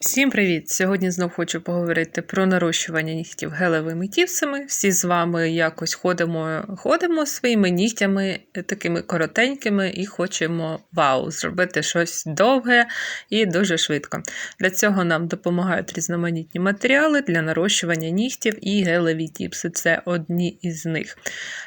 Всім привіт! Сьогодні знов хочу поговорити про нарощування нігтів гелевими тіпсами. Всі з вами якось ходимо ходимо своїми нігтями е, такими коротенькими і хочемо вау, зробити щось довге і дуже швидко. Для цього нам допомагають різноманітні матеріали для нарощування нігтів і гелеві тіпси це одні із них.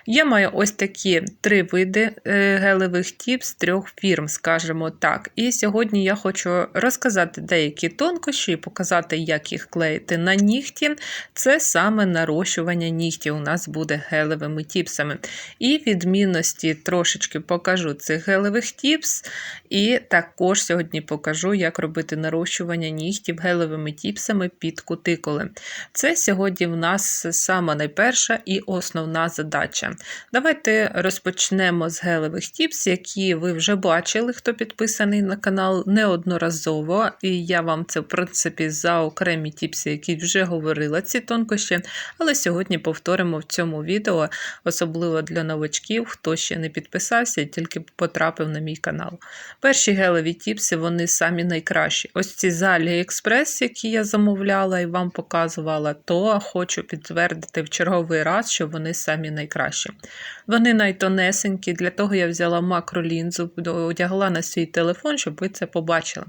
Я маю ось такі три види е, гелевих тіпс трьох фірм, скажімо так. І сьогодні я хочу розказати деякі тонкості, тонкощі і показати, як їх клеїти на нігті. Це саме нарощування нігтів у нас буде гелевими тіпсами. І відмінності трошечки покажу цих гелевих тіпс. І також сьогодні покажу, як робити нарощування нігтів гелевими тіпсами під кутикули. Це сьогодні в нас сама найперша і основна задача. Давайте розпочнемо з гелевих тіпс, які ви вже бачили, хто підписаний на канал неодноразово, і я вам це принципі, за окремі тіпси, які вже говорила ці тонкощі, але сьогодні повторимо в цьому відео, особливо для новачків, хто ще не підписався і тільки потрапив на мій канал. Перші гелеві тіпси, вони самі найкращі. Ось ці з AliExpress, які я замовляла і вам показувала, то хочу підтвердити в черговий раз, що вони самі найкращі. Вони найтонесенькі, для того я взяла макролінзу, одягла на свій телефон, щоб ви це побачили.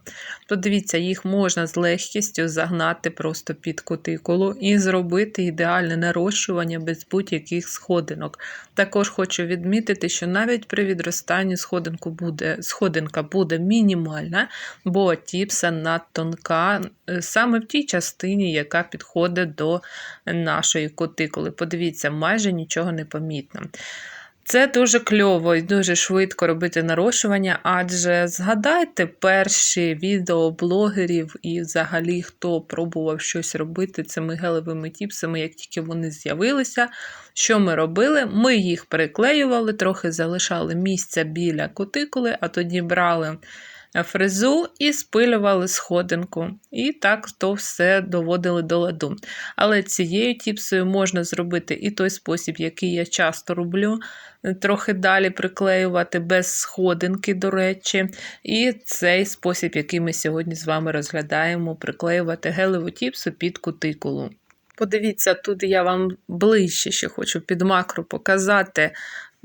Подивіться, їх можна з легкістю загнати просто під кутикулу і зробити ідеальне нарощування без будь-яких сходинок. Також хочу відмітити, що навіть при відростанні сходинку буде, сходинка буде мінімальна, бо тіпса надтонка е, саме в тій частині, яка підходить до нашої кутикули. Подивіться, майже нічого не помітно. Це дуже кльово і дуже швидко робити нарощування, адже згадайте перші відео блогерів і взагалі хто пробував щось робити цими гелевими тіпсами, як тільки вони з'явилися. Що ми робили? Ми їх приклеювали, трохи залишали місця біля кутикули, а тоді брали фрезу і спилювали сходинку. І так то все доводили до ладу. Але цією тіпсою можна зробити і той спосіб, який я часто роблю, трохи далі приклеювати без сходинки, до речі. І цей спосіб, який ми сьогодні з вами розглядаємо, приклеювати гелеву тіпсу під кутикулу. Подивіться, тут я вам ближче ще хочу під макро показати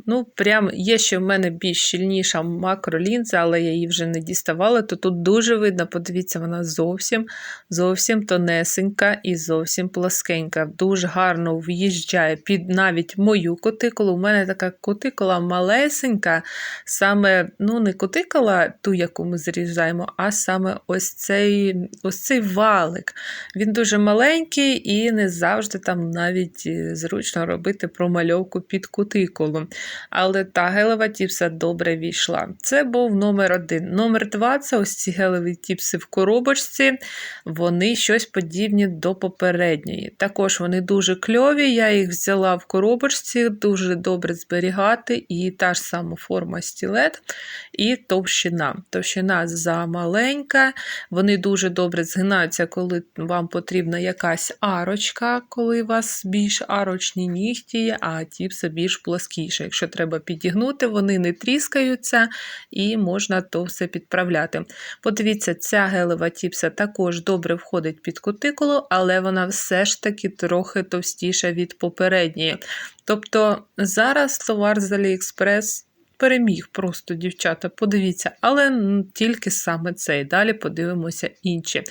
Ну, прям є ще в мене більш щільніша макролінза, але я її вже не діставала, то тут дуже видно, подивіться, вона зовсім зовсім тонесенька і зовсім плоскенька. Дуже гарно в'їжджає під навіть мою кутикулу. У мене така кутикула малесенька, саме ну, не кутикула, ту, яку ми зрізаємо, а саме ось цей ось цей валик. Він дуже маленький і не завжди там навіть е, зручно робити промальовку під кутикулу але та гелева тіпса добре війшла. Це був номер один. Номер два це ось ці гелеві тіпси в коробочці, вони щось подібні до попередньої. Також вони дуже кльові, я їх взяла в коробочці, дуже добре зберігати, і та ж сама форма стілет і товщина. Товщина замаленька, вони дуже добре згинаються, коли вам потрібна якась арочка, коли у вас більш арочні нігті, а тіпси більш плоскіше. Якщо треба підігнути, вони не тріскаються і можна то все підправляти. Подивіться, ця гелева тіпса також добре входить під кутикулу, але вона все ж таки трохи товстіша від попередньої. Тобто зараз товар з AliExpress переміг просто дівчата, подивіться, але тільки саме цей. Далі подивимося інші.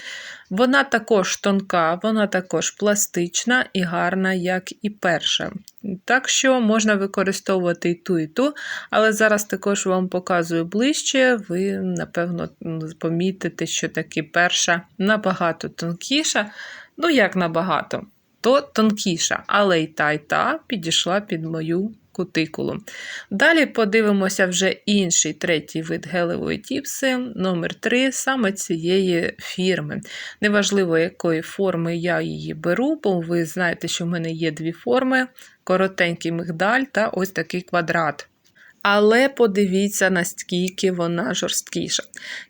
Вона також тонка, вона також пластична і гарна, як і перша. Так що можна використовувати і ту, і ту, але зараз також вам показую ближче, ви, напевно, помітите, що таки перша набагато тонкіша. Ну, як набагато, то тонкіша, але і та, і та підійшла під мою кутикулу. Далі подивимося вже інший третій вид гелевої тіпси, номер 3 саме цієї фірми. Неважливо, якої форми я її беру, бо ви знаєте, що в мене є дві форми: коротенький мигдаль та ось такий квадрат. Але подивіться, наскільки вона жорсткіша.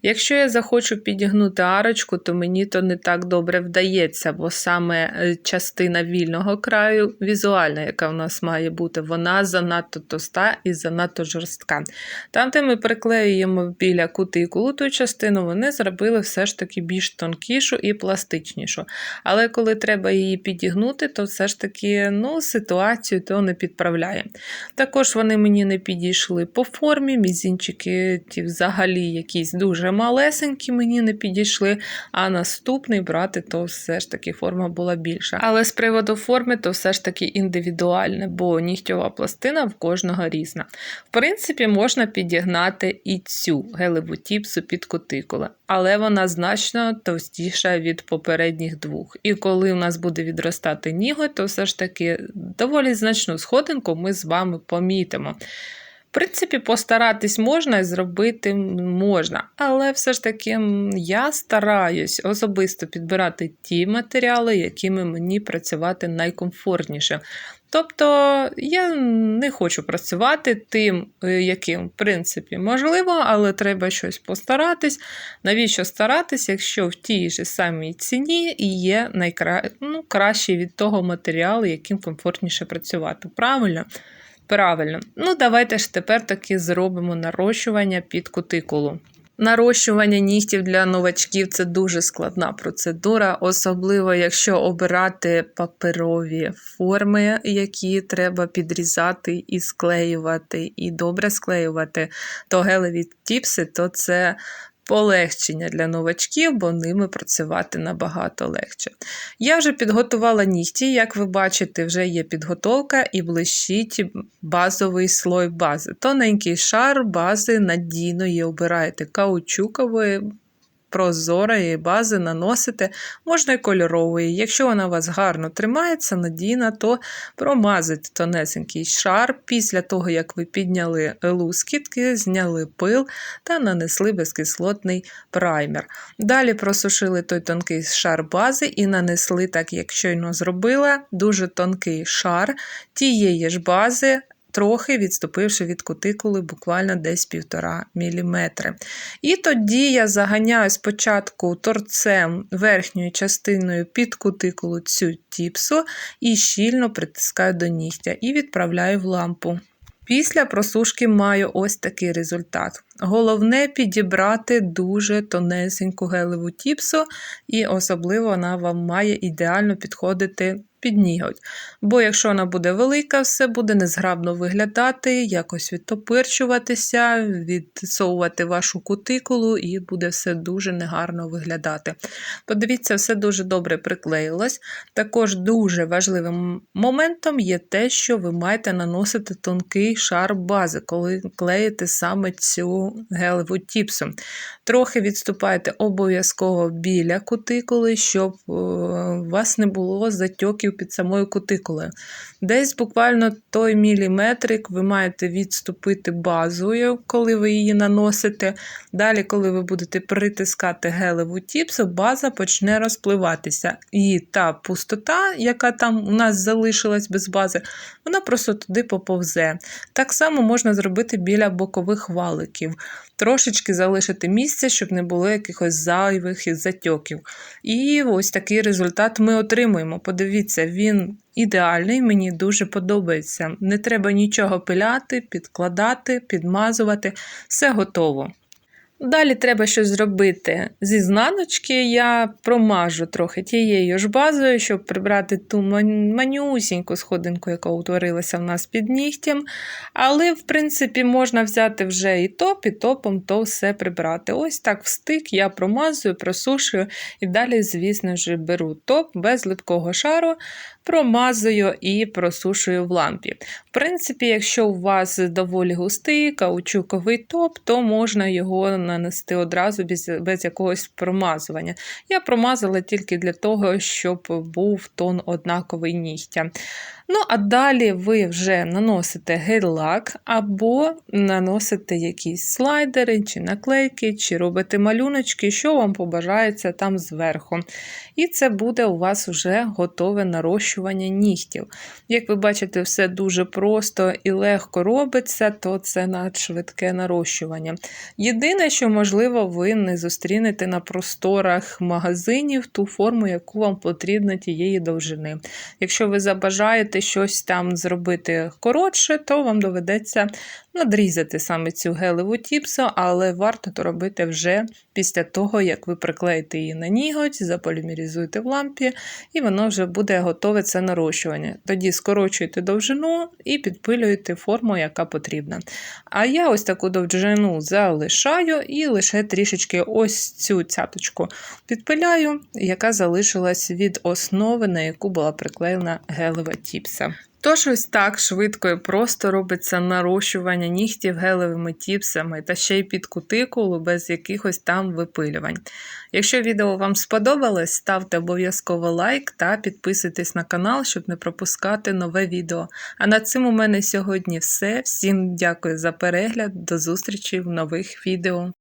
Якщо я захочу підігнути арочку, то мені то не так добре вдається, бо саме е, частина вільного краю, візуальна, яка в нас має бути, вона занадто тоста і занадто жорстка. Там, де ми приклеюємо біля кутикулу ту частину, вони зробили все ж таки більш тонкішу і пластичнішу. Але коли треба її підігнути, то все ж таки ну, ситуацію то не підправляє. Також вони мені не підійшли по формі, мізінчики ті взагалі якісь дуже малесенькі мені не підійшли, а наступний брати, то все ж таки форма була більша. Але з приводу форми, то все ж таки індивідуальне, бо нігтєва пластина в кожного різна. В принципі, можна підігнати і цю гелеву тіпсу під кутикули, але вона значно товстіша від попередніх двох. І коли у нас буде відростати ніготь, то все ж таки доволі значну сходинку ми з вами помітимо. Принципі, постаратись можна і зробити можна, але все ж таки я стараюсь особисто підбирати ті матеріали, якими мені працювати найкомфортніше. Тобто я не хочу працювати тим, е, яким, в принципі, можливо, але треба щось постаратись. Навіщо старатись, якщо в тій же самій ціні є найкра... ну, кращий від того матеріалу, яким комфортніше працювати. Правильно? Правильно. Ну, давайте ж тепер таки зробимо нарощування під кутикулу. Нарощування нігтів для новачків це дуже складна процедура, особливо якщо обирати паперові форми, які треба підрізати і склеювати, і добре склеювати, то гелеві тіпси, то це полегшення для новачків, бо ними працювати набагато легше. Я вже підготувала нігті, як ви бачите, вже є підготовка і блищить базовий слой бази. Тоненький шар бази надійно є обираєте каучукової прозорої бази наносите, можна і кольорової. Якщо вона у вас гарно тримається, надійна, то промазати тонесенький шар після того, як ви підняли лускітки, зняли пил та нанесли безкислотний праймер. Далі просушили той тонкий шар бази і нанесли, так як щойно зробила, дуже тонкий шар тієї ж бази трохи відступивши від кутикули буквально десь 1,5 мм. І тоді я заганяю спочатку торцем верхньою частиною під кутикулу цю тіпсу і щільно притискаю до нігтя і відправляю в лампу. Після просушки маю ось такий результат. Головне підібрати дуже тонесеньку гелеву тіпсу, і особливо вона вам має ідеально підходити під ніготь. Бо якщо вона буде велика, все буде незграбно виглядати, якось відтопирчуватися, відсовувати вашу кутикулу, і буде все дуже негарно виглядати. Подивіться, все дуже добре приклеїлось. Також дуже важливим моментом є те, що ви маєте наносити тонкий шар бази, коли клеїте саме цю гелеву тіпсу. Трохи відступайте обов'язково біля кутикули, щоб е, у вас не було затьоків під самою кутикулою. Десь буквально той міліметрик ви маєте відступити базою, коли ви її наносите. Далі, коли ви будете притискати гелеву тіпсу, база почне розпливатися. І та пустота, яка там у нас залишилась без бази, вона просто туди поповзе. Так само можна зробити біля бокових валиків. Трошечки залишити місце, щоб не було якихось зайвих затьоків. І ось такий результат ми отримуємо. Подивіться, він ідеальний, мені дуже подобається. Не треба нічого пиляти, підкладати, підмазувати, все готово. Далі треба щось зробити зі знаночки. Я промажу трохи тією ж базою, щоб прибрати ту манюсіньку сходинку, яка утворилася в нас під нігтям. Але, в принципі, можна взяти вже і топ, і топом то все прибрати. Ось так в стик я промазую, просушую і далі, звісно ж, беру топ без литкого шару, промазую і просушую в лампі. В принципі, якщо у вас доволі густий каучуковий топ, то можна його нанести одразу без, без якогось промазування. Я промазала тільки для того, щоб був тон однаковий нігтя. Ну, а далі ви вже наносите гель-лак або наносите якісь слайдери, чи наклейки, чи робите малюночки, що вам побажається там зверху. І це буде у вас вже готове нарощування нігтів. Як ви бачите, все дуже просто і легко робиться, то це надшвидке нарощування. Єдине, що, можливо, ви не зустрінете на просторах магазинів ту форму, яку вам потрібно тієї довжини. Якщо ви забажаєте щось там зробити коротше, то вам доведеться надрізати саме цю гелеву тіпсу, але варто то робити вже після того, як ви приклеїте її на ніготь, заполімеризуєте в лампі, і воно вже буде готове це нарощування. Тоді скорочуєте довжину і підпилюєте форму, яка потрібна. А я ось таку довжину залишаю і лише трішечки ось цю цяточку підпиляю, яка залишилась від основи, на яку була приклеєна гелева тіпса. Тож ось так швидко і просто робиться нарощування нігтів гелевими тіпсами та ще й під кутикулу без якихось там випилювань. Якщо відео вам сподобалось, ставте обов'язково лайк та підписуйтесь на канал, щоб не пропускати нове відео. А на цим у мене сьогодні все. Всім дякую за перегляд, до зустрічі в нових відео.